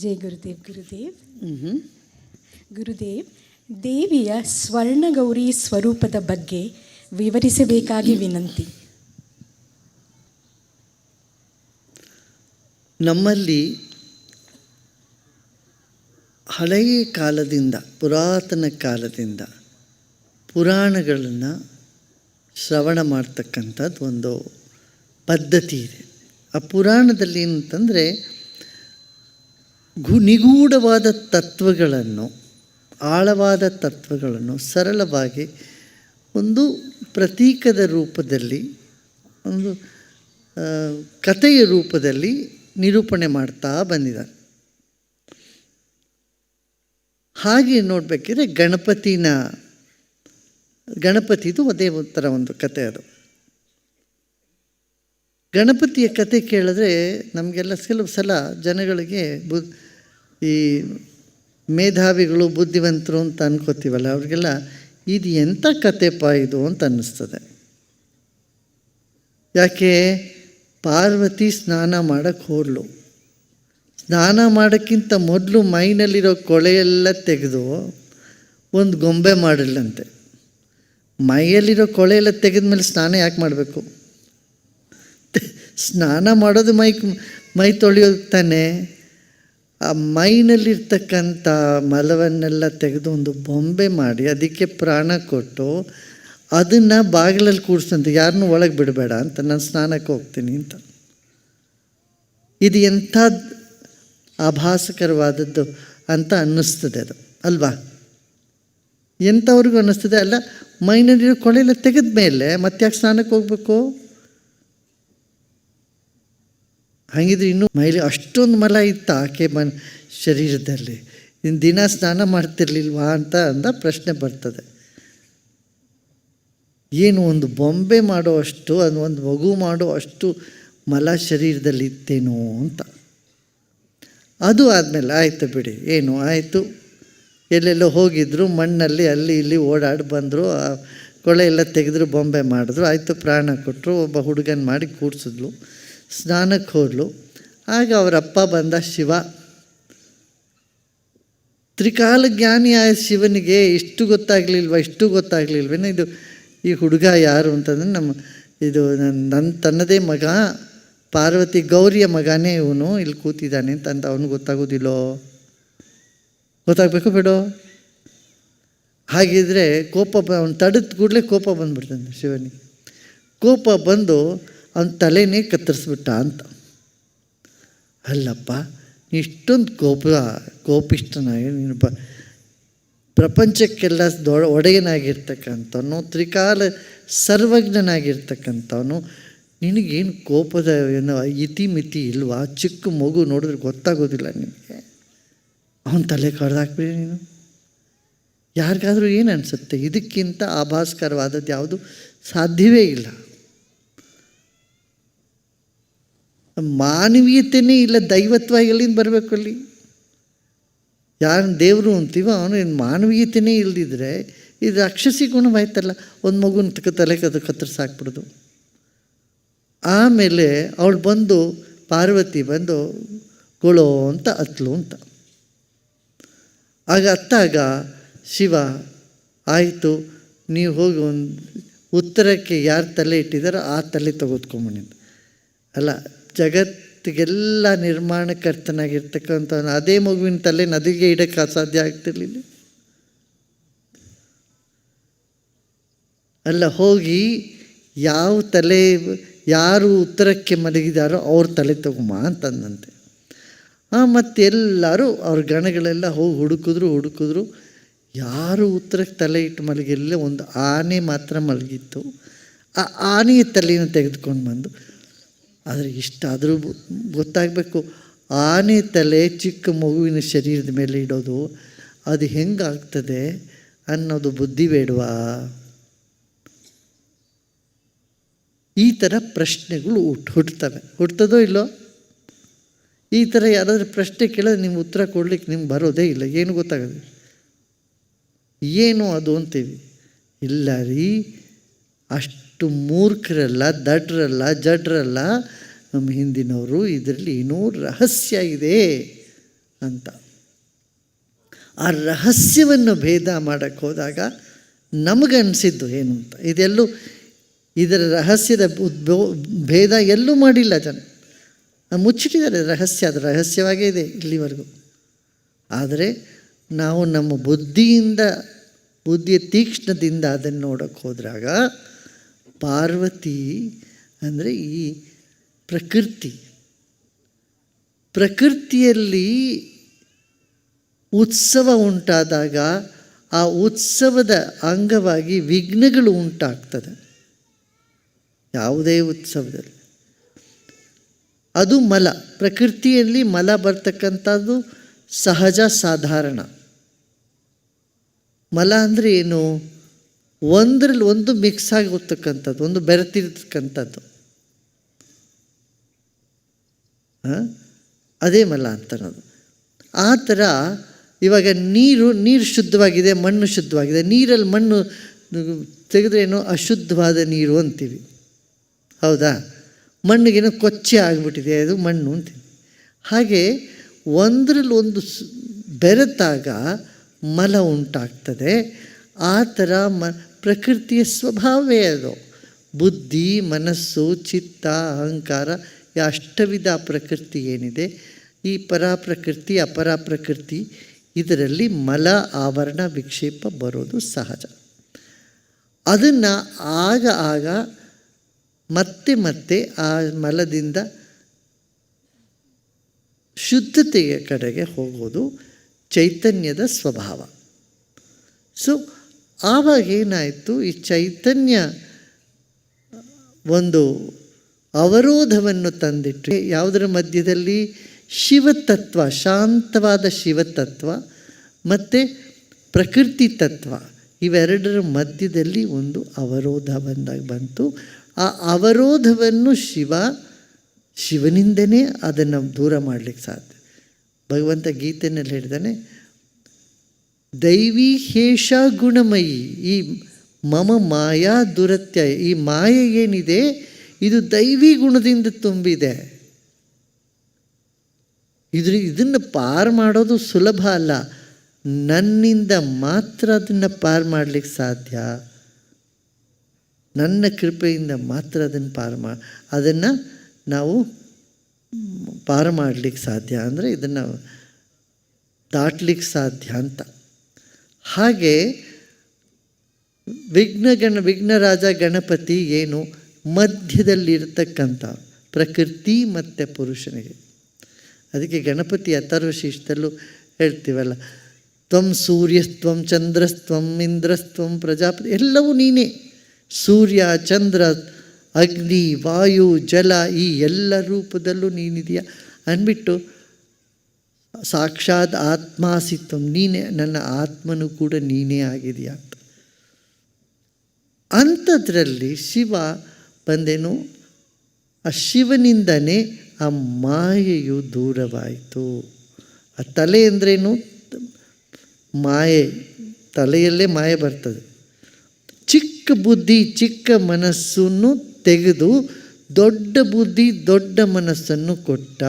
ಜೈ ಗುರುದೇವ್ ಗುರುದೇವ್. ಗುರುದೇವ್ ದೇವಿಯ ಸ್ವರ್ಣಗೌರಿ ಸ್ವರೂಪದ ಬಗ್ಗೆ ವಿವರಿಸಬೇಕಾಗಿ ವಿನಂತಿ. ನಮ್ಮಲ್ಲಿ ಹಳೆಯ ಕಾಲದಿಂದ ಪುರಾತನ ಕಾಲದಿಂದ ಪುರಾಣಗಳನ್ನು ಶ್ರವಣ ಮಾಡ್ತಕ್ಕಂಥದ್ದು ಒಂದು ಪದ್ಧತಿ ಇದೆ. ಆ ಪುರಾಣದಲ್ಲಿ ಏನಂತಂದರೆ ಗು ನಿಗೂಢವಾದ ತತ್ವಗಳನ್ನು, ಆಳವಾದ ತತ್ವಗಳನ್ನು ಸರಳವಾಗಿ ಒಂದು ಪ್ರತೀಕದ ರೂಪದಲ್ಲಿ, ಒಂದು ಕಥೆಯ ರೂಪದಲ್ಲಿ ನಿರೂಪಣೆ ಮಾಡ್ತಾ ಬಂದಿದ್ದಾರೆ. ಹಾಗೆ ನೋಡಬೇಕಿದ್ರೆ ಗಣಪತಿನ, ಗಣಪತಿದು ಅದೇ ಥರ ಒಂದು ಕತೆ ಅದು. ಗಣಪತಿಯ ಕತೆ ಕೇಳಿದ್ರೆ ನಮಗೆಲ್ಲ ಕೆಲವು ಸಲ ಜನಗಳಿಗೆ ಬು, ಈ ಮೇಧಾವಿಗಳು, ಬುದ್ಧಿವಂತರು ಅಂತ ಅನ್ಕೋತೀವಲ್ಲ, ಅವ್ರಿಗೆಲ್ಲ ಇದು ಎಂಥ ಕತೆಪ್ಪ ಇದು ಅಂತ ಅನ್ನಿಸ್ತದೆ. ಯಾಕೆ? ಪಾರ್ವತಿ ಸ್ನಾನ ಮಾಡೋಕ್ಕೆ ಹೋರ್ಲು ಸ್ನಾನ ಮಾಡೋಕ್ಕಿಂತ ಮೊದಲು ಮೈನಲ್ಲಿರೋ ಕೊಳೆಯೆಲ್ಲ ತೆಗೆದು ಒಂದು ಗೊಂಬೆ ಮಾಡಿಲ್ಲಂತೆ ಮೈಯಲ್ಲಿರೋ ಕೊಳೆ ಎಲ್ಲ ತೆಗೆದ ಮೇಲೆ ಸ್ನಾನ ಯಾಕೆ ಮಾಡಬೇಕು? ಸ್ನಾನ ಮಾಡೋದು ಮೈ ಮೈ ತೊಳೆಯೋದು ತಾನೆ. ಆ ಮೈನಲ್ಲಿರ್ತಕ್ಕಂಥ ಮಲವನ್ನೆಲ್ಲ ತೆಗೆದು ಒಂದು ಬೊಂಬೆ ಮಾಡಿ ಅದಕ್ಕೆ ಪ್ರಾಣ ಕೊಟ್ಟು ಅದನ್ನು ಬಾಗಿಲಲ್ಲಿ ಕೂಡಿಸ್ತಂತೆ ಯಾರನ್ನೂ ಒಳಗೆ ಬಿಡಬೇಡ ಅಂತ, ನಾನು ಸ್ನಾನಕ್ಕೆ ಹೋಗ್ತೀನಿ ಅಂತ. ಇದು ಎಂಥ ಆಭಾಸಕರವಾದದ್ದು ಅಂತ ಅನ್ನಿಸ್ತದೆ ಅದು, ಅಲ್ವಾ? ಎಂಥವ್ರಿಗೂ ಅನ್ನಿಸ್ತದೆ? ಅಲ್ಲ, ಮೈನಲ್ಲಿರೋ ಕೊಳೆಯಲ್ಲ ತೆಗೆದ ಮೇಲೆ ಮತ್ತೆ ಯಾಕೆ ಸ್ನಾನಕ್ಕೆ ಹೋಗ್ಬೇಕು? ಹಾಗಿದ್ರೆ ಇನ್ನೂ ಮೈಲಿ ಅಷ್ಟೊಂದು ಮಲ ಇತ್ತು ಆಕೆ ಮನ್ ಶರೀರದಲ್ಲಿ. ಇನ್ನು ದಿನ ಸ್ನಾನ ಮಾಡ್ತಿರ್ಲಿಲ್ವಾ ಅಂತ ಅಂದ ಪ್ರಶ್ನೆ ಬರ್ತದೆ. ಏನು ಒಂದು ಬೊಂಬೆ ಮಾಡೋ ಅಷ್ಟು ಅದು ಒಂದು ಮಗು ಮಾಡೋ ಅಷ್ಟು ಮಲ ಶರೀರದಲ್ಲಿ ಇತ್ತೇನೋ ಅಂತ. ಅದು ಆದಮೇಲೆ ಆಯಿತು ಬಿಡಿ. ಏನು ಆಯಿತು? ಎಲ್ಲೆಲ್ಲೋ ಹೋಗಿದ್ರು, ಮಣ್ಣಲ್ಲಿ ಅಲ್ಲಿ ಇಲ್ಲಿ ಓಡಾಡಿ ಬಂದರು ಕೊಳೆ ಎಲ್ಲ ತೆಗೆದ್ರು, ಬೊಂಬೆ ಮಾಡಿದ್ರು. ಆಯಿತು, ಪ್ರಾಣ ಕೊಟ್ಟರು. ಒಬ್ಬ ಹುಡುಗನ ಮಾಡಿ ಕೂಡ್ಸಿದ್ಲು ಸ್ನಾನಕ್ಕೆ ಹೋದಳು ಆಗ ಅವರಪ್ಪ ಬಂದ, ಶಿವ ತ್ರಿಕಾಲ ಜ್ಞಾನಿ ಆದ ಶಿವನಿಗೆ ಇಷ್ಟು ಗೊತ್ತಾಗಲಿಲ್ವ, ಇಷ್ಟು ಗೊತ್ತಾಗಲಿಲ್ವೇನೋ ಇದು ಈ ಹುಡುಗ ಯಾರು? ಅಂತಂದರೆ ನಮ್ಮ ಇದು ನನ್ನ ನನ್ನ ತನ್ನದೇ ಮಗ, ಪಾರ್ವತಿ ಗೌರಿಯ ಮಗನೇ ಇವನು, ಇಲ್ಲಿ ಕೂತಿದ್ದಾನೆ ಅಂತ ಅವನು ಗೊತ್ತಾಗೋದಿಲ್ಲೋ? ಗೊತ್ತಾಗಬೇಕು ಬಿಡೋ. ಹಾಗಿದ್ರೆ ಕೋಪ ಬ, ಅವ್ನು ತಡೆದ ಕೂಡಲೇ ಕೋಪ ಬಂದ್ಬಿಡ್ತಾನೆ ಶಿವನಿಗೆ. ಕೋಪ ಬಂದು ಅವನ ತಲೆನೇ ಕತ್ತರಿಸ್ಬಿಟ್ಟ ಅಂತ. ಅಲ್ಲಪ್ಪ ಇಷ್ಟೊಂದು ಕೋಪ ಕೋಪಿಷ್ಟನಾಗಿ ನೀನು ಬ ಪ್ರಪಂಚಕ್ಕೆಲ್ಲ ದೊಡ ಒಡೆಯನಾಗಿರ್ತಕ್ಕಂಥವನು, ತ್ರಿಕಾಲ ಸರ್ವಜ್ಞನಾಗಿರ್ತಕ್ಕಂಥವನು, ನಿನಗೇನು ಕೋಪದ ಏನು ಇತಿಮಿತಿ ಇಲ್ವಾ? ಚಿಕ್ಕ ಮಗು ನೋಡಿದ್ರೆ ಗೊತ್ತಾಗೋದಿಲ್ಲ ನಿನಗೆ. ಅವನ ತಲೆ ಕಡ್ದಾಕ್ಬಿಡಿ ನೀನು. ಯಾರಿಗಾದರೂ ಏನು ಅನಿಸುತ್ತೆ? ಇದಕ್ಕಿಂತ ಆಭಾಸ್ಕರವಾದದ್ದು ಯಾವುದು? ಸಾಧ್ಯವೇ ಇಲ್ಲ. ಮಾನವೀಯತೆಯೇ ಇಲ್ಲ, ದೈವತ್ವ ಎಲ್ಲಿಂದ ಬರಬೇಕು ಅಲ್ಲಿ? ಯಾರು ದೇವರು ಅಂತೀವೋ ಅವನು ಏನು ಮಾನವೀಯತೆಯೇ ಇಲ್ಲದಿದ್ದರೆ ಇದು ರಾಕ್ಷಸಿ ಗುಣವಾಯ್ತಲ್ಲ, ಒಂದು ಮಗುನ ತಲೆ ಕದ ಕತ್ತರಿಸಾಕ್ಬಿಡ್ದು ಆಮೇಲೆ ಅವಳು ಬಂದು, ಪಾರ್ವತಿ ಬಂದು ಗೊಳೋ ಅಂತ ಅತ್ಲು ಅಂತ. ಆಗ ಅತ್ತಾಗ, ಶಿವ, ಆಯಿತು, ನೀವು ಹೋಗಿ ಒಂದು ಉತ್ತರಕ್ಕೆ ಯಾರು ತಲೆ ಇಟ್ಟಿದ್ದಾರೋ ಆ ತಲೆ ತೆಗೆದುಕೊಂಬನಿ ಅಲ್ಲ ಜಗತ್ತಿಗೆಲ್ಲ ನಿರ್ಮಾಣಕರ್ತನಾಗಿರ್ತಕ್ಕಂಥ ಅದೇ ಮಗುವಿನ ತಲೆ ನದಿಗೆ ಇಡಕ್ಕೆ ಅಸಾಧ್ಯ ಆಗ್ತಿರ್ಲಿಲ್ಲ. ಅಲ್ಲ, ಹೋಗಿ ಯಾವ ತಲೆ, ಯಾರು ಉತ್ತರಕ್ಕೆ ಮಲಗಿದಾರೋ ಅವ್ರ ತಲೆ ತಗೊಂಬ ಅಂತಂದಂತೆ. ಹಾಂ ಮತ್ತೆಲ್ಲರೂ ಅವ್ರ ಗಣಗಳೆಲ್ಲ ಹೋಗಿ ಹುಡುಕಿದ್ರು ಹುಡುಕಿದ್ರು. ಯಾರು ಉತ್ತರಕ್ಕೆ ತಲೆ ಇಟ್ಟು ಮಲಗಿರಲಿಲ್ಲ, ಒಂದು ಆನೆ ಮಾತ್ರ ಮಲಗಿತ್ತು. ಆ ಆನೆಯ ತಲೆಯನ್ನು ತೆಗೆದುಕೊಂಡು ಬಂದು ಆದರೆ ಇಷ್ಟಾದರೂ ಗೊತ್ತಾಗಬೇಕು. ಆನೆ ತಲೆ ಚಿಕ್ಕ ಮಗುವಿನ ಶರೀರದ ಮೇಲೆ ಇಡೋದು, ಅದು ಹೆಂಗಾಗ್ತದೆ ಅನ್ನೋದು ಬುದ್ಧಿ ಬೇಡವಾ? ಈ ಥರ ಪ್ರಶ್ನೆಗಳು ಹುಟ್ಟು ಹುಟ್ಟುತ್ತವೆ ಹುಟ್ಟುತ್ತದೋ ಇಲ್ಲೋ? ಈ ಥರ ಯಾರಾದರೂ ಪ್ರಶ್ನೆ ಕೇಳಿದ್ರೆ ನಿಮ್ಗೆ ಉತ್ತರ ಕೊಡ್ಲಿಕ್ಕೆ ನಿಮ್ಗೆ ಬರೋದೇ ಇಲ್ಲ. ಏನು ಗೊತ್ತಾಗೋದು ಏನು ಅದು ಅಂತೀವಿ. ಇಲ್ಲ ರೀ, ಅಷ್ಟು ಮೂರ್ಖರಲ್ಲ, ದಡ್ರಲ್ಲ, ಜಡ್ರಲ್ಲ. ನಮ್ಮ ಹಿಂದಿನವರು ಇದರಲ್ಲಿ ಏನೂ ರಹಸ್ಯ ಇದೆ ಅಂತ. ಆ ರಹಸ್ಯವನ್ನು ಭೇದ ಮಾಡೋಕ್ಕೆ ಹೋದಾಗ ನಮಗನ್ಸಿದ್ದು ಏನು ಅಂತ. ಇದೆಲ್ಲೂ ಇದರ ರಹಸ್ಯದ ಉದ್ಭೋ, ಭೇದ ಎಲ್ಲೂ ಮಾಡಿಲ್ಲ ಜನ. ಮುಚ್ಚಿಟ್ಟಿದ್ದಾರೆ, ರಹಸ್ಯ, ಅದು ರಹಸ್ಯವಾಗೇ ಇದೆ ಇಲ್ಲಿವರೆಗೂ. ಆದರೆ ನಾವು ನಮ್ಮ ಬುದ್ಧಿಯಿಂದ, ಬುದ್ಧಿಯ ತೀಕ್ಷ್ಣದಿಂದ ಅದನ್ನು ನೋಡೋಕ್ಕೆ ಹೋದಾಗ ಪಾರ್ವತಿ ಅಂದರೆ ಈ ಪ್ರಕೃತಿ. ಪ್ರಕೃತಿಯಲ್ಲಿ ಉತ್ಸವ ಉಂಟಾದಾಗ ಆ ಉತ್ಸವದ ಅಂಗವಾಗಿ ವಿಘ್ನಗಳು ಉಂಟಾಗ್ತದೆ. ಯಾವುದೇ ಉತ್ಸವದಲ್ಲಿ. ಅದು ಮಲ. ಪ್ರಕೃತಿಯಲ್ಲಿ ಮಲ ಬರ್ತಕ್ಕಂಥದ್ದು ಸಹಜ ಸಾಧಾರಣ. ಮಲ ಅಂದರೆ ಏನು? ಒಂದರಲ್ಲಿ ಒಂದು ಮಿಕ್ಸ್ ಆಗಿ ಹೋಗ್ತಕ್ಕಂಥದ್ದು ಒಂದು ಬೆರೆತಿರ್ತಕ್ಕಂಥದ್ದು? ಅದೇ ಮಲ ಅಂತ ಅನ್ನೋದು ಆ ಥರ ಇವಾಗ ನೀರು ನೀರು ಶುದ್ಧವಾಗಿದೆ, ಮಣ್ಣು ಶುದ್ಧವಾಗಿದೆ. ನೀರಲ್ಲಿ ಮಣ್ಣು ತೆಗೆದ್ರೇನು ಅಶುದ್ಧವಾದ ನೀರು ಅಂತೀವಿ. ಹೌದಾ? ಮಣ್ಣಿಗೇನೋ ಕೊಚ್ಚೆ ಆಗಿಬಿಟ್ಟಿದೆ, ಅದು ಮಣ್ಣು ಅಂತೀವಿ. ಹಾಗೆ ಒಂದರಲ್ಲಿ ಒಂದು ಬೆರೆತಾಗ ಮಲ ಉಂಟಾಗ್ತದೆ. ಆ ಥರ ಮ ಪ್ರಕೃತಿಯ ಸ್ವಭಾವವೇ ಅದು. ಬುದ್ಧಿ, ಮನಸ್ಸು, ಚಿತ್ತ, ಅಹಂಕಾರ, ಈ ಅಷ್ಟವಿಧ ಪ್ರಕೃತಿ ಏನಿದೆ, ಈ ಪರಾಪ್ರಕೃತಿ, ಅಪರಾಪ್ರಕೃತಿ, ಇದರಲ್ಲಿ ಮಲ ಆವರಣ ವಿಕ್ಷೇಪ ಬರೋದು ಸಹಜ. ಅದನ್ನು ಆಗ ಆಗ ಮತ್ತೆ ಮತ್ತೆ ಆ ಮಲದಿಂದ ಶುದ್ಧತೆಯ ಕಡೆಗೆ ಹೋಗೋದು ಚೈತನ್ಯದ ಸ್ವಭಾವ. ಸೊ ಆವಾಗ ಏನಾಯಿತು? ಈ ಚೈತನ್ಯ ಒಂದು ಅವರೋಧವನ್ನು ತಂದಿಟ್ಟು ಯಾವುದರ ಮಧ್ಯದಲ್ಲಿ? ಶಿವತತ್ವ, ಶಾಂತವಾದ ಶಿವತತ್ವ ಮತ್ತು ಪ್ರಕೃತಿ ತತ್ವ. ಇವೆರಡರ ಮಧ್ಯದಲ್ಲಿ ಒಂದು ಅವರೋಧ ಬಂದಾಗ ಬಂತು. ಆ ಅವರೋಧವನ್ನು ಶಿವ, ಶಿವನಿಂದನೇ ಅದನ್ನು ದೂರ ಮಾಡಲಿಕ್ಕೆ ಸಾಧ್ಯ. ಭಗವಂತ ಗೀತೆಯಲ್ಲಿ ಹೇಳಿದಾನೆ ದೈವಿ ಹೇಷ ಗುಣಮಯಿ. ಈ ಮಮ ಮಾಯಾ ದುರತ್ಯ ಈ ಮಾಯೆ ಏನಿದೆ? ಇದು ದೈವಿ ಗುಣದಿಂದ ತುಂಬಿದೆ. ಇದ್ರ, ಇದನ್ನು ಪಾರು ಮಾಡೋದು ಸುಲಭ ಅಲ್ಲ. ನನ್ನಿಂದ ಮಾತ್ರ ಅದನ್ನು ಪಾರು ಮಾಡಲಿಕ್ಕೆ ಸಾಧ್ಯ. ನನ್ನ ಕೃಪೆಯಿಂದ ಮಾತ್ರ ಅದನ್ನು ಪಾರು ಮಾ, ಅದನ್ನು ನಾವು ಪಾರು ಮಾಡಲಿಕ್ಕೆ ಸಾಧ್ಯ. ಅಂದರೆ ಇದನ್ನು ದಾಟ್ಲಿಕ್ಕೆ ಸಾಧ್ಯ ಅಂತ. ಹಾಗೆ ವಿಘ್ನ ಗಣ ವಿಘ್ನರಾಜ ಗಣಪತಿ ಏನು ಮಧ್ಯದಲ್ಲಿರ್ತಕ್ಕಂಥ ಪ್ರಕೃತಿ ಮತ್ತು ಪುರುಷನಿಗೆ. ಅದಕ್ಕೆ ಗಣಪತಿ ಅಥರ್ವಶಿಷ್ಟಲ್ಲೂ ಹೇಳ್ತೀವಲ್ಲ, ತ್ವಂ ಸೂರ್ಯಸ್ತ್ವಂ ಚಂದ್ರಸ್ತ್ವಂ ಇಂದ್ರಸ್ತ್ವಂ ಪ್ರಜಾಪತಿ ಎಲ್ಲವೂ ನೀನೇ. ಸೂರ್ಯ, ಚಂದ್ರ, ಅಗ್ನಿ, ವಾಯು, ಜಲ ಈ ಎಲ್ಲ ರೂಪದಲ್ಲೂ ನೀನಿದೆಯಾ ಅಂದ್ಬಿಟ್ಟು ಸಾಕ್ಷಾತ್ ಆತ್ಮಾಸಿತ್ವಂ ನೀನೇ, ನನ್ನ ಆತ್ಮನು ಕೂಡ ನೀನೇ ಆಗಿದೆಯಾ ಅಂತ. ಅಂಥದ್ರಲ್ಲಿ ಶಿವ ಬಂದೇನು? ಆ ಶಿವನಿಂದನೇ ಆ ಮಾಯೆಯು ದೂರವಾಯಿತು. ಆ ತಲೆ ಅಂದ್ರೇನು ಮಾಯೆ, ತಲೆಯಲ್ಲೇ ಮಾಯೆ ಬರ್ತದೆ. ಚಿಕ್ಕ ಬುದ್ಧಿ, ಚಿಕ್ಕ ಮನಸ್ಸನ್ನು ತೆಗೆದು ದೊಡ್ಡ ಬುದ್ಧಿ, ದೊಡ್ಡ ಮನಸ್ಸನ್ನು ಕೊಟ್ಟ.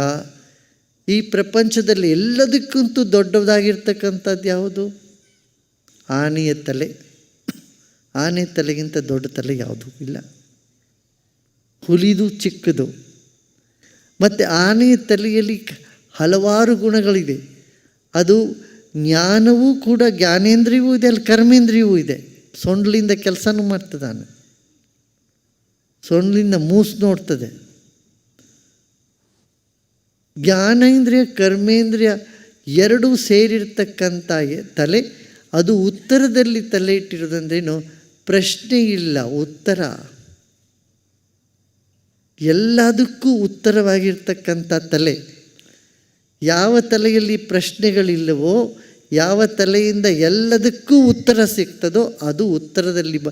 ಈ ಪ್ರಪಂಚದಲ್ಲಿ ಎಲ್ಲದಕ್ಕಂತೂ ದೊಡ್ಡದಾಗಿರ್ತಕ್ಕಂಥದ್ದು ಯಾವುದು? ಆನೆಯ ತಲೆ. ಆನೆ ತಲೆಗಿಂತ ದೊಡ್ಡ ತಲೆ ಯಾವುದೂ? ಇಲ್ಲ. ಹುಲಿದು ಚಿಕ್ಕದು. ಮತ್ತು ಆನೆಯ ತಲೆಯಲ್ಲಿ ಹಲವಾರು ಗುಣಗಳಿವೆ. ಅದು ಜ್ಞಾನವೂ ಕೂಡ ಜ್ಞಾನೇಂದ್ರಿಯವೂ ಇದೆ, ಅಲ್ಲಿ ಕರ್ಮೇಂದ್ರಿಯವೂ ಇದೆ. ಸೊಂಡ್ಲಿಂದ ಕೆಲಸನೂ ಮಾಡ್ತದಾನೆ. ಸೊಂಡ್ಲಿಂದ ಮೂಸು ನೋಡ್ತದೆ. ಜ್ಞಾನೇಂದ್ರಿಯ, ಕರ್ಮೇಂದ್ರಿಯ ಎರಡೂ ಸೇರಿರ್ತಕ್ಕಂಥ ತಲೆ, ಅದು ಉತ್ತರದಲ್ಲಿ ತಲೆ ಇಟ್ಟಿರೋದಂದ್ರೇನು? ಪ್ರಶ್ನೆ ಇಲ್ಲ, ಉತ್ತರ. ಎಲ್ಲದಕ್ಕೂ ಉತ್ತರವಾಗಿರ್ತಕ್ಕಂಥ ತಲೆ. ಯಾವ ತಲೆಯಲ್ಲಿ ಪ್ರಶ್ನೆಗಳಿಲ್ಲವೋ, ಯಾವ ತಲೆಯಿಂದ ಎಲ್ಲದಕ್ಕೂ ಉತ್ತರ ಸಿಗ್ತದೋ, ಅದು ಉತ್ತರದಲ್ಲಿ ಬ,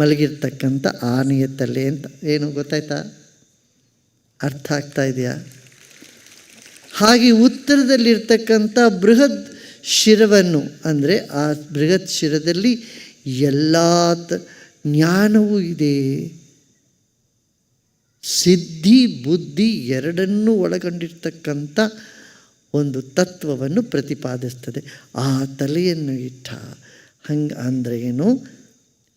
ಮಲಗಿರ್ತಕ್ಕಂಥ ಆನೆಯ ತಲೆ ಅಂತ. ಏನು, ಗೊತ್ತಾಯ್ತಾ? ಅರ್ಥ ಆಗ್ತಾ ಇದೆಯಾ? ಹಾಗೆ ಉತ್ತರದಲ್ಲಿರ್ತಕ್ಕಂಥ ಬೃಹತ್ ಶಿರವನ್ನು, ಅಂದರೆ ಆ ಬೃಹತ್ ಶಿರದಲ್ಲಿ ಎಲ್ಲ ಜ್ಞಾನವೂ ಇದೆ. ಸಿದ್ಧಿ, ಬುದ್ಧಿ ಎರಡನ್ನೂ ಒಳಗೊಂಡಿರ್ತಕ್ಕಂಥ ಒಂದು ತತ್ವವನ್ನು ಪ್ರತಿಪಾದಿಸ್ತದೆ. ಆ ತಲೆಯನ್ನು ಇಟ್ಟ. ಹಂಗೆ ಅಂದರೆ ಏನು?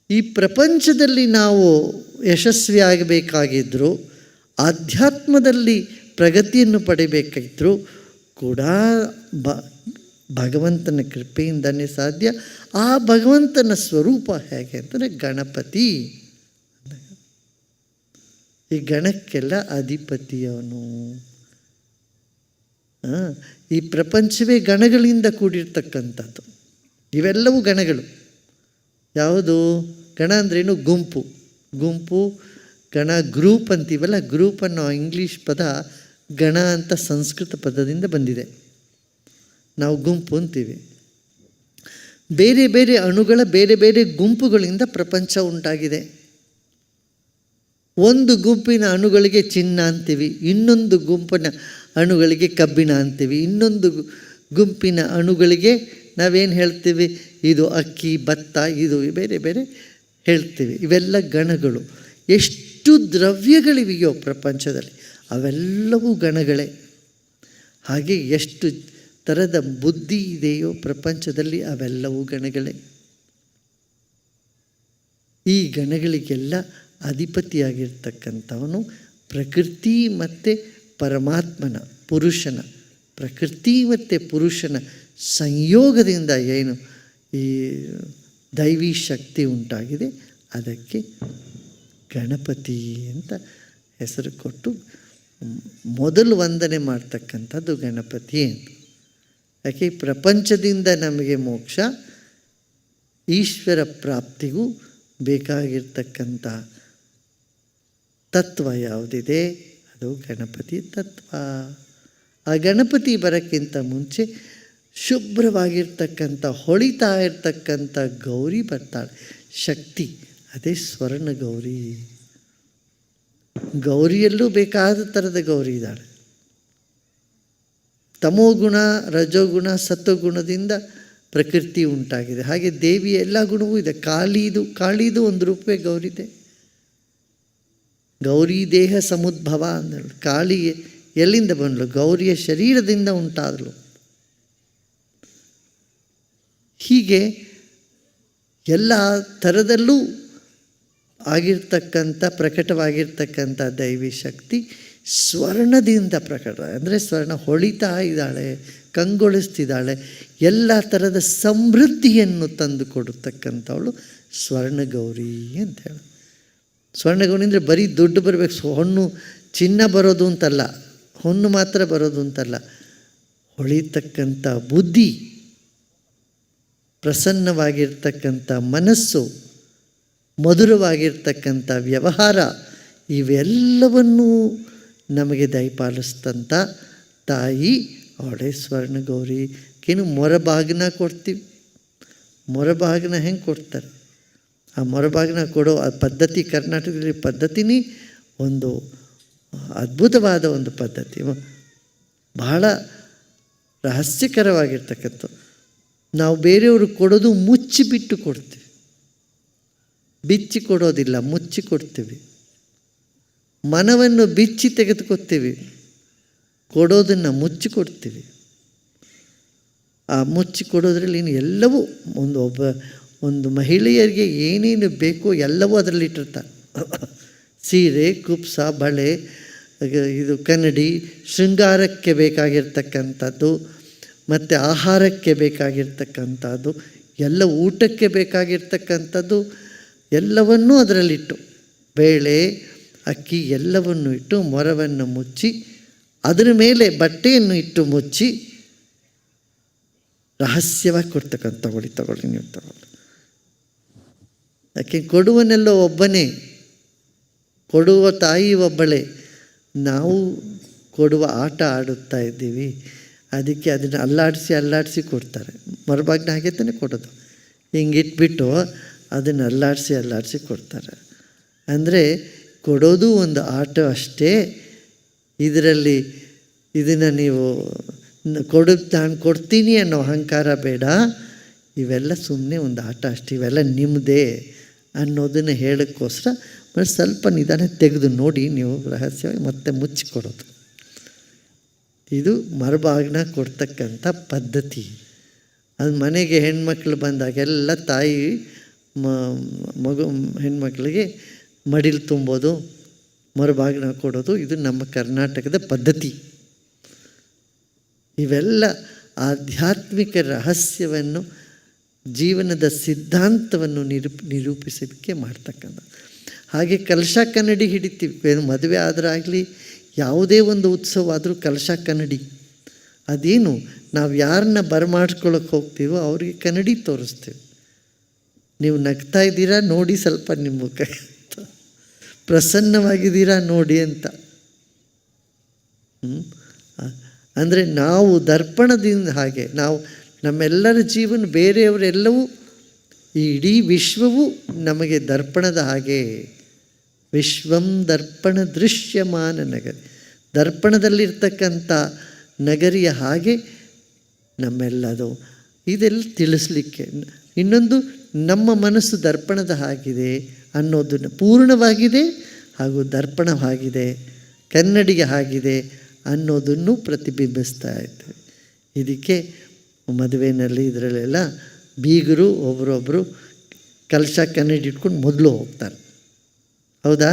ಈ ಪ್ರಪಂಚದಲ್ಲಿ ನಾವು ಯಶಸ್ವಿಯಾಗಬೇಕಾಗಿದ್ದರೂ ಆಧ್ಯಾತ್ಮದಲ್ಲಿ ಪ್ರಗತಿಯನ್ನು ಪಡಿಬೇಕಾಗಿದ್ದರೂ ಕೂಡ ಬ ಭಗವಂತನ ಕೃಪೆಯಿಂದನೇ ಸಾಧ್ಯ. ಆ ಭಗವಂತನ ಸ್ವರೂಪ ಹೇಗೆ ಅಂದರೆ ಗಣಪತಿ. ಈ ಗಣಕ್ಕೆಲ್ಲ ಅಧಿಪತಿಯವನು. ಈ ಪ್ರಪಂಚವೇ ಗಣಗಳಿಂದ ಕೂಡಿರ್ತಕ್ಕಂಥದ್ದು. ಇವೆಲ್ಲವೂ ಗಣಗಳು. ಯಾವುದು? ಗಣ ಅಂದ್ರೇನು ಗುಂಪು. ಗುಂಪು, ಗಣ, ಗ್ರೂಪ್ ಅಂತೀವಲ್ಲ? ಗ್ರೂಪ್ ಅನ್ನೋ ಇಂಗ್ಲೀಷ್ ಪದ ಗಣ ಅಂತ ಸಂಸ್ಕೃತ ಪದದಿಂದ ಬಂದಿದೆ. ನಾವು ಗುಂಪು ಅಂತೀವಿ. ಬೇರೆ ಬೇರೆ ಅಣುಗಳ ಬೇರೆ ಬೇರೆ ಗುಂಪುಗಳಿಂದ ಪ್ರಪಂಚ ಉಂಟಾಗಿದೆ. ಒಂದು ಗುಂಪಿನ ಅಣುಗಳಿಗೆ ಚಿನ್ನ ಅಂತೀವಿ, ಇನ್ನೊಂದು ಗುಂಪಿನ ಅಣುಗಳಿಗೆ ಕಬ್ಬಿಣ ಅಂತೀವಿ, ಇನ್ನೊಂದು ಗುಂಪಿನ ಅಣುಗಳಿಗೆ ನಾವೇನು ಹೇಳ್ತೀವಿ, ಇದು ಅಕ್ಕಿ, ಭತ್ತ, ಇದು ಬೇರೆ ಬೇರೆ ಹೇಳ್ತೀವಿ. ಇವೆಲ್ಲ ಗಣಗಳು. ಎಷ್ಟು ದ್ರವ್ಯಗಳಿವೆಯೋ ಪ್ರಪಂಚದಲ್ಲಿ. ಅವೆಲ್ಲವೂ ಗಣಗಳೇ. ಹಾಗೆ ಎಷ್ಟು ಥರದ ಬುದ್ಧಿ ಇದೆಯೋ ಪ್ರಪಂಚದಲ್ಲಿ ಅವೆಲ್ಲವೂ ಗಣಗಳೇ. ಈ ಗಣಗಳಿಗೆಲ್ಲ ಅಧಿಪತಿಯಾಗಿರ್ತಕ್ಕಂಥವನು ಪ್ರಕೃತಿ ಮತ್ತು ಪರಮಾತ್ಮನ ಪುರುಷನ, ಪ್ರಕೃತಿ ಮತ್ತು ಪುರುಷನ ಸಂಯೋಗದಿಂದ ಏನು ಈ ದೈವಿ ಶಕ್ತಿ ಉಂಟಾಗಿದೆ, ಅದಕ್ಕೆ ಗಣಪತಿ ಅಂತ ಹೆಸರು ಕೊಟ್ಟು ಮೊದಲು ವಂದನೆ ಮಾಡ್ತಕ್ಕಂಥದ್ದು ಗಣಪತಿ ಅಂತ. ಯಾಕೆ? ಪ್ರಪಂಚದಿಂದ ನಮಗೆ ಮೋಕ್ಷ, ಈಶ್ವರ ಪ್ರಾಪ್ತಿಗೂ ಬೇಕಾಗಿರ್ತಕ್ಕಂಥ ತತ್ವ ಯಾವುದಿದೆ? ಅದು ಗಣಪತಿ ತತ್ವ. ಆ ಗಣಪತಿ ಬರೋಕ್ಕಿಂತ ಮುಂಚೆ ಶುಭ್ರವಾಗಿರ್ತಕ್ಕಂಥ, ಹೊಳಿತಾ ಇರ್ತಕ್ಕಂಥ ಗೌರಿ ಬರ್ತಾಳೆ. ಶಕ್ತಿ, ಅದೇ ಸ್ವರ್ಣ ಗೌರಿ. ಗೌರಿಯಲ್ಲೂ ಬೇಕಾದ ಥರದ ಗೌರಿ ಇದ್ದಾಳೆ. ತಮೋಗುಣ, ರಜೋಗುಣ, ಸತ್ವಗುಣದಿಂದ ಪ್ರಕೃತಿ ಉಂಟಾಗಿದೆ. ಹಾಗೆ ದೇವಿಯ ಎಲ್ಲ ಗುಣವೂ ಇದೆ. ಕಾಳಿದು ಕಾಳಿದು ಒಂದು ರೂಪವೇ ಗೌರಿದೆ ಗೌರಿ ದೇಹ ಸಮುದ್ಭವ ಅಂದಳು. ಕಾಳಿಗೆ ಎಲ್ಲಿಂದ ಬಂದಳು? ಗೌರಿಯ ಶರೀರದಿಂದ ಉಂಟಾದಳು. ಹೀಗೆ ಎಲ್ಲ ಥರದಲ್ಲೂ ಆಗಿರ್ತಕ್ಕಂಥ, ಪ್ರಕಟವಾಗಿರ್ತಕ್ಕಂಥ ದೈವಿ ಶಕ್ತಿ ಸ್ವರ್ಣದಿಂದ ಪ್ರಕಟ. ಅಂದರೆ ಸ್ವರ್ಣ ಹೊಳಿತಾ ಇದ್ದಾಳೆ, ಕಂಗೊಳಿಸ್ತಿದ್ದಾಳೆ, ಎಲ್ಲ ಥರದ ಸಮೃದ್ಧಿಯನ್ನು ತಂದು ಕೊಡತಕ್ಕಂಥವಳು ಸ್ವರ್ಣಗೌರಿ ಅಂತ ಹೇಳಿ. ಸ್ವರ್ಣಗೌರಿ ಅಂದರೆ ಬರೀ ದುಡ್ಡು ಬರಬೇಕು ಹೊಣ್ಣು ಚಿನ್ನ ಬರೋದು ಅಂತಲ್ಲ, ಹೊಣ್ಣು ಮಾತ್ರ ಬರೋದು ಅಂತಲ್ಲ. ಹೊಳಿತಕ್ಕಂಥ ಬುದ್ಧಿ, ಪ್ರಸನ್ನವಾಗಿರ್ತಕ್ಕಂಥ ಮನಸ್ಸು ಮಧುರವಾಗಿರ್ತಕ್ಕಂಥ ವ್ಯವಹಾರ ಇವೆಲ್ಲವನ್ನೂ ನಮಗೆ ದಯಪಾಲಿಸ್ತಂಥ ತಾಯಿ ಅವಳೇ ಸ್ವರ್ಣಗೌರಿ ಏನು ಮೊರಬಾಗಿನ ಕೊಡ್ತೀವಿ. ಮೊರಬಾಗಿನ ಹೆಂಗೆ ಕೊಡ್ತಾರೆ? ಆ ಮೊರಬಾಗಿನ ಕೊಡೋ ಆ ಪದ್ಧತಿ, ಕರ್ನಾಟಕದಲ್ಲಿ ಪದ್ಧತಿನೇ ಒಂದು ಅದ್ಭುತವಾದ ಒಂದು ಪದ್ಧತಿ. ಬಹಳ ರಹಸ್ಯಕರವಾಗಿರ್ತಕ್ಕಂಥ ನಾವು ಬೇರೆಯವರು ಕೊಡೋದು ಮುಚ್ಚಿಬಿಟ್ಟು ಕೊಡ್ತೀವಿ. ಬಿಚ್ಚಿ ಕೊಡೋದಿಲ್ಲ ಮುಚ್ಚಿ ಕೊಡ್ತೀವಿ ಮನವನ್ನು ಬಿಚ್ಚಿ ತೆಗೆದುಕೊತೀವಿ ಕೊಡೋದನ್ನು ಮುಚ್ಚಿ ಕೊಡ್ತೀವಿ ಆ ಮುಚ್ಚಿ ಕೊಡೋದ್ರಲ್ಲಿ ಇನ್ನು ಎಲ್ಲವೂ ಒಂದು ಒಬ್ಬ, ಒಂದು ಮಹಿಳೆಯರಿಗೆ ಏನೇನು ಬೇಕೋ ಎಲ್ಲವೂ ಅದರಲ್ಲಿ ಇಟ್ಟಿರ್ತಾರೆ. ಸೀರೆ, ಕುಪ್ಸ, ಬಳೆ ಇದು ಕನ್ನಡಿ, ಶೃಂಗಾರಕ್ಕೆ ಬೇಕಾಗಿರ್ತಕ್ಕಂಥದ್ದು, ಮತ್ತು ಆಹಾರಕ್ಕೆ ಬೇಕಾಗಿರ್ತಕ್ಕಂಥದ್ದು, ಎಲ್ಲ ಊಟಕ್ಕೆ ಬೇಕಾಗಿರ್ತಕ್ಕಂಥದ್ದು ಎಲ್ಲವನ್ನೂ ಅದರಲ್ಲಿಟ್ಟು. ಬೇಳೆ, ಅಕ್ಕಿ ಎಲ್ಲವನ್ನು ಇಟ್ಟು ಮೊರವನ್ನು ಮುಚ್ಚಿ, ಅದರ ಮೇಲೆ ಬಟ್ಟೆಯನ್ನು ಇಟ್ಟು ಮುಚ್ಚಿ, ರಹಸ್ಯವಾಗಿ ಕೊಡ್ತಕ್ಕಂಥ ತಗೊಳ್ಳಿ ತಗೊಳ್ಳಿ ನೀವು ತಗೊಳ್ಳಿ. ಯಾಕೆ ಕೊಡುವನೆಲ್ಲ ಒಬ್ಬನೇ, ಕೊಡುವ ತಾಯಿ ಒಬ್ಬಳೇ. ನಾವು ಕೊಡುವ ಆಟ ಆಡುತ್ತಾ ಇದ್ದೀವಿ. ಅದಕ್ಕೆ ಅದನ್ನು ಅಲ್ಲಾಡಿಸಿ ಅಲ್ಲಾಡಿಸಿ ಕೊಡ್ತಾರೆ. ಮರಬಾಗ್ನ ಹಾಗೆ ತಾನೇ ಕೊಡೋದು. ಹಿಂಗೆ ಇಟ್ಬಿಟ್ಟು ಅದನ್ನು ಅಲ್ಲಾಡಿಸಿ ಅಲ್ಲಾಡಿಸಿ ಕೊಡ್ತಾರೆ. ಅಂದರೆ ಕೊಡೋದು ಒಂದು ಆಟ ಅಷ್ಟೇ. ಇದರಲ್ಲಿ ಇದನ್ನು ನೀವು ಕೊಡು ನಾನು ಕೊಡ್ತೀನಿ ಅನ್ನೋ ಅಹಂಕಾರ ಬೇಡ. ಇವೆಲ್ಲ ಸುಮ್ಮನೆ ಒಂದು ಆಟ ಅಷ್ಟೇ, ಇವೆಲ್ಲ ನಿಮ್ಮದೇ ಅನ್ನೋದನ್ನು ಹೇಳೋಕ್ಕೋಸ್ಕರ ಮತ್ತು ಸ್ವಲ್ಪ ನಿಧಾನ ತೆಗೆದು ನೋಡಿ ನೀವು ರಹಸ್ಯವಾಗಿ ಮತ್ತೆ ಮುಚ್ಚಿಕೊಡೋದು. ಇದು ಮರಬಾಗ್ನ ಕೊಡ್ತಕ್ಕಂಥ ಪದ್ಧತಿ. ಅದು ಮನೆಗೆ ಹೆಣ್ಮಕ್ಳು ಬಂದಾಗೆಲ್ಲ ತಾಯಿ ಮಗು, ಹೆಣ್ಮಕ್ಳಿಗೆ ಮಡಿಲು ತುಂಬೋದು ಮರುಬಾಗಿನ ಕೊಡೋದು, ಇದು ನಮ್ಮ ಕರ್ನಾಟಕದ ಪದ್ಧತಿ. ಇವೆಲ್ಲ ಆಧ್ಯಾತ್ಮಿಕ ರಹಸ್ಯವನ್ನು, ಜೀವನದ ಸಿದ್ಧಾಂತವನ್ನು ನಿರೂಪ್ ನಿರೂಪಿಸೋದಕ್ಕೆ ಮಾಡ್ತಕ್ಕಂಥ ಹಾಗೆ ಕಲಶ ಕನ್ನಡಿ ಹಿಡಿತೀವಿ. ಮದುವೆ ಆದರಾಗಲಿ ಯಾವುದೇ ಒಂದು ಉತ್ಸವ ಆದರೂ ಕಲಶ ಕನ್ನಡಿ. ಅದೇನು ನಾವು ಯಾರನ್ನ ಬರಮಾಡ್ಕೊಳ್ಳೋಕೆ ಹೋಗ್ತೀವೋ ಅವ್ರಿಗೆ ಕನ್ನಡಿ ತೋರಿಸ್ತೀವಿ. ನೀವು ನಗ್ತಾ ಇದ್ದೀರಾ ನೋಡಿ ಸ್ವಲ್ಪ ನಿಮ್ಮ ಮುಖ ಅಂತ. ಪ್ರಸನ್ನವಾಗಿದ್ದೀರಾ ನೋಡಿ ಅಂತ ಅಂದರೆ ನಾವು ದರ್ಪಣದಿಂದ ಹಾಗೆ, ನಾವು ನಮ್ಮೆಲ್ಲರ ಜೀವನ ಬೇರೆಯವರೆಲ್ಲವೂ ಈ ಇಡೀ ವಿಶ್ವವು ನಮಗೆ ದರ್ಪಣದ ಹಾಗೆ. ವಿಶ್ವಂ ದರ್ಪಣ ದೃಶ್ಯಮಾನ ನಗರಿ. ದರ್ಪಣದಲ್ಲಿರ್ತಕ್ಕಂಥ ನಗರಿಯ ಹಾಗೆ ನಮ್ಮೆಲ್ಲದು. ಇದೆಲ್ಲ ತಿಳಿಸ್ಲಿಕ್ಕೆ ಇನ್ನೊಂದು ನಮ್ಮ ಮನಸ್ಸು ದರ್ಪಣದ ಹಾಗಿದೆ ಅನ್ನೋದನ್ನು ಪೂರ್ಣವಾಗಿದೆ ಹಾಗೂ ದರ್ಪಣವಾಗಿದೆ, ಕನ್ನಡಿಗೆ ಆಗಿದೆ ಅನ್ನೋದನ್ನು ಪ್ರತಿಬಿಂಬಿಸ್ತಾ ಇದ್ದೇವೆ ಇದಕ್ಕೆ ಮದುವೆಯಲ್ಲಿ ಇದರಲ್ಲೆಲ್ಲ ಬೀಗರು ಒಬ್ಬರೊಬ್ಬರು ಕಲಶ ಕನ್ನಡಿ ಇಟ್ಕೊಂಡು ಮೊದಲು ಹೋಗ್ತಾರೆ. ಹೌದಾ?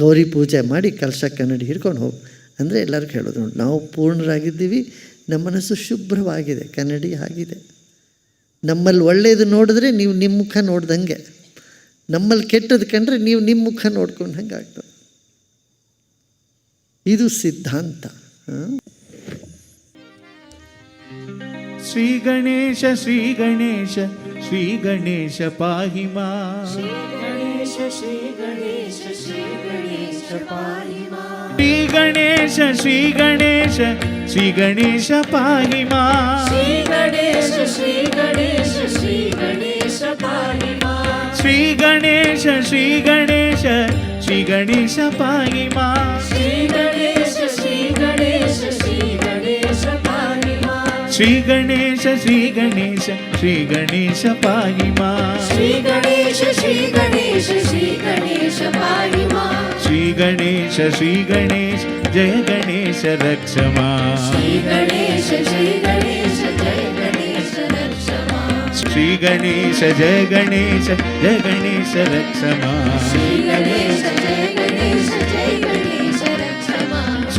ಗೌರಿ ಪೂಜೆ ಮಾಡಿ ಕಲಶ ಕನ್ನಡಿ ಹಿಡ್ಕೊಂಡು ಹೋಗಿ. ಅಂದರೆ ಎಲ್ಲರಿಗೂ ಹೇಳೋದು ನಾವು ಪೂರ್ಣರಾಗಿದ್ದೀವಿ, ನಮ್ಮ ಮನಸ್ಸು ಶುಭ್ರವಾಗಿದೆ, ಕನ್ನಡಿ ಆಗಿದೆ ನಮ್ಮಲ್ಲಿ ಒಳ್ಳೆಯದು ನೋಡಿದ್ರೆ ನೀವು ನಿಮ್ಮ ಮುಖ ನೋಡ್ದಂಗೆ. ನಮ್ಮಲ್ಲಿ ಕೆಟ್ಟದ್ದು ಕಂಡ್ರೆ ನೀವು ನಿಮ್ಮ ಮುಖ ನೋಡ್ಕೊಂಡು ಹಂಗೆ ಆಗ್ತದೆ ಇದು ಸಿದ್ಧಾಂತ. ಶ್ರೀ ಗಣೇಶ ಶ್ರೀ ಗಣೇಶ ಶ್ರೀ ಗಣೇಶ ಶ್ರೀ ಗಣೇಶ ಶ್ರೀ ಗಣೇಶ ಶ್ರೀ ಗಣೇಶ ಶ್ರೀ ಗಣೇಶ ಶ್ರೀ ಗಣೇಶ ಪಾಹಿ ಮಾ ಶ್ರೀ ಗಣೇಶ ಶ್ರೀ ಗಣೇಶ ಶ್ರೀ ಗಣೇಶ ಪಾಹಿ ಮಾ ಶ್ರೀ ಗಣೇಶ ಶ್ರೀ ಗಣೇಶ ಶ್ರೀ ಗಣೇಶ ಪಾಹಿ ಮಾ ಶ್ರೀ ಗಣೇಶ ಶ್ರೀ ಗಣೇಶ ಶ್ರೀ ಗಣೇಶ ಪಾಹಿ ಮಾ ಶ್ರೀ ಗಣೇಶ ಶ್ರೀ ಗಣೇಶ ಜಯ ಗಣೇಶ ರಕ್ಷ ಮಾ ಶ್ರೀ ಗಣೇಶ ಶ್ರೀ ಗಣೇಶ ಜಯ ಗಣೇಶ ರಕ್ಷಮಾ ಶ್ರೀ ಗಣೇಶ ಜಯ ಗಣೇಶ ಜಯ ಗಣೇಶ ರಕ್ಷ ಮಾ ಶ್ರೀ ಗಣೇಶ ಜಯ ಗಣೇಶ ಜಯ ಗಣೇಶ